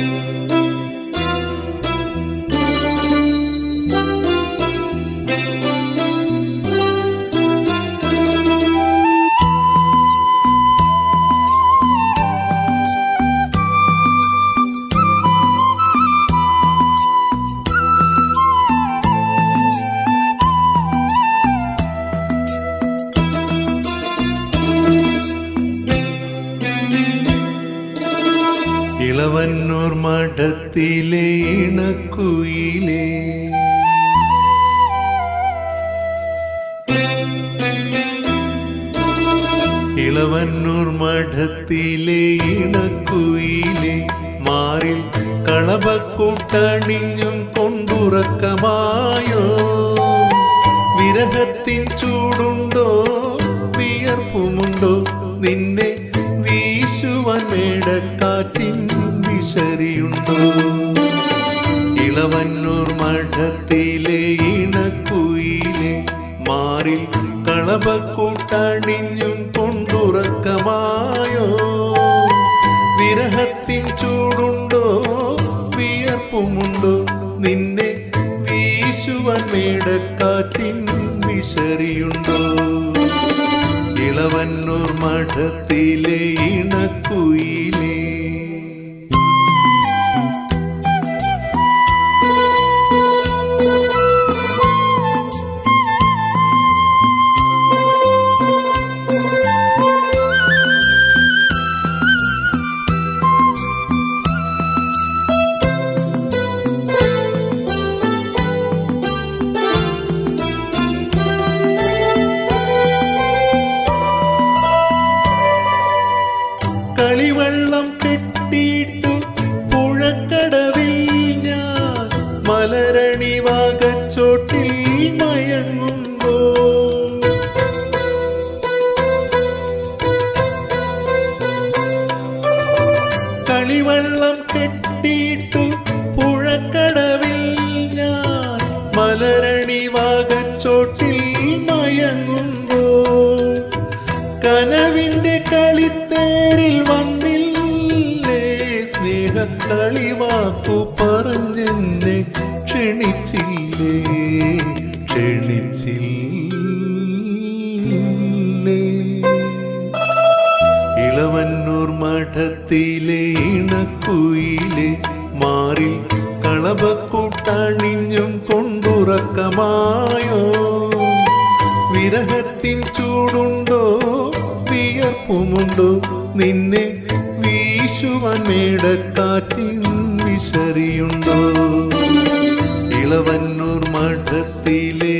Música Ilavannoor മഠത്തിലെ ഇണക്കുയിലേ. ഇളവന്നൂർ മഠത്തിലെ ഇണക്കുയിലെ. മാറിൽ കളപക്കൂട്ടണിഞ്ഞും കൊണ്ടുറക്കമായോ. ഇളവന്നൂർ മഠത്തിലെ ഇണക്കുയിലെ മാറിൽ കളപക്കൂട്ടണിഞ്ഞും കൊണ്ടുറക്കമായോ വിരഹത്തിൻ ചൂടുണ്ടോ? വിയർപ്പുമുണ്ടോ? നിന്നെ വീശുവാൻ മേടക്കാറ്റിൻ വിശറിയുണ്ടോ? ഇളവന്നൂർ മഠത്തിലെ ഇണക്കുയിലേ കളിവെള്ളം കെട്ടിയിട്ടു പുഴക്കടവിൽ ഞാൻ മലരണി വാകച്ചോട്ടിൽ മയങ്ങുമ്പോ കളിവെള്ളം കെട്ടിയിട്ടു പുഴക്കടവിൽ ഞാൻ മലരണി വാകച്ചോട്ടിൽ മയങ്ങുമ്പോ കനവിന്റെ കളിത്തേരിൽ വന്നില്ലേ? സ്നേഹ തളിവാക്കു പറഞ്ഞെന്നെ ക്ഷണിച്ചില്ലേ? ക്ഷണിച്ചില്ലേ? ഇളവന്നൂർ മഠത്തിലെ ഇണക്കുയിലെ മാറിൽ കളവക്കൂട്ടണിഞ്ഞും കൊണ്ടുറക്കമായോ? വിരഹത്തിൻ ചൂടുണ്ടോ വിയർപ്പുമുണ്ടോ നിന്നെ വീശുവാൻ മേടക്കാറ്റിൻ വിശറിയുണ്ടോ? ഇളവന്നൂർ മഠത്തിലെ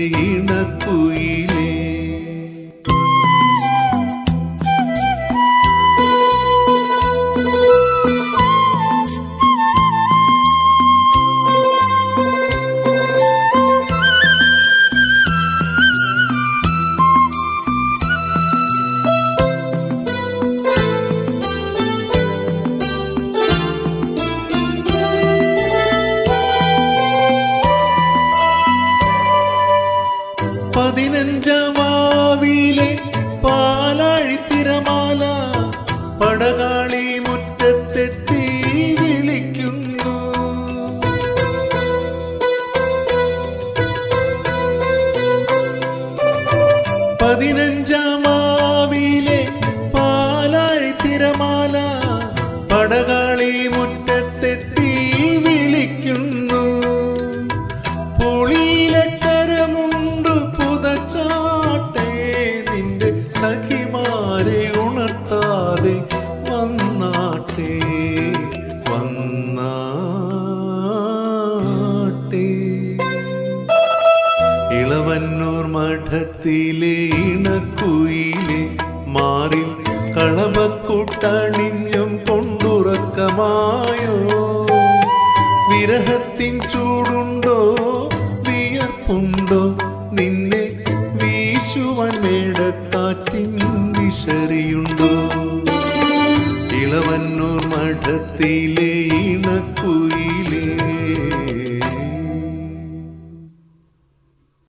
പതിനഞ്ചാവിലെ തിരമാല പടകാളി മുറ്റത്തെത്തി വിളിക്കുന്നു. പുളിയിലക്കരമുണ്ടു പുതച്ചാട്ടെ നിന്റെ സഖിമാരെ ഉണർത്താതെ വന്നാട്ടെ വന്നാട്ടെ. ഇളവന്നൂർ മഠത്തിലെ ഇണക്കുയിലെ മാറിൽ കളവക്കൂട്ടണിഞ്ഞും കൊണ്ടുറക്കമായോ? വിരഹത്തിൻ ചൂടുണ്ടോ? വിയർപ്പുണ്ടോ? നിന്നെ വീശുവാൻ വിശറിയുണ്ടോ? ഇളവന്നൂർ മഠത്തിലെ ഇണക്കുയിലേ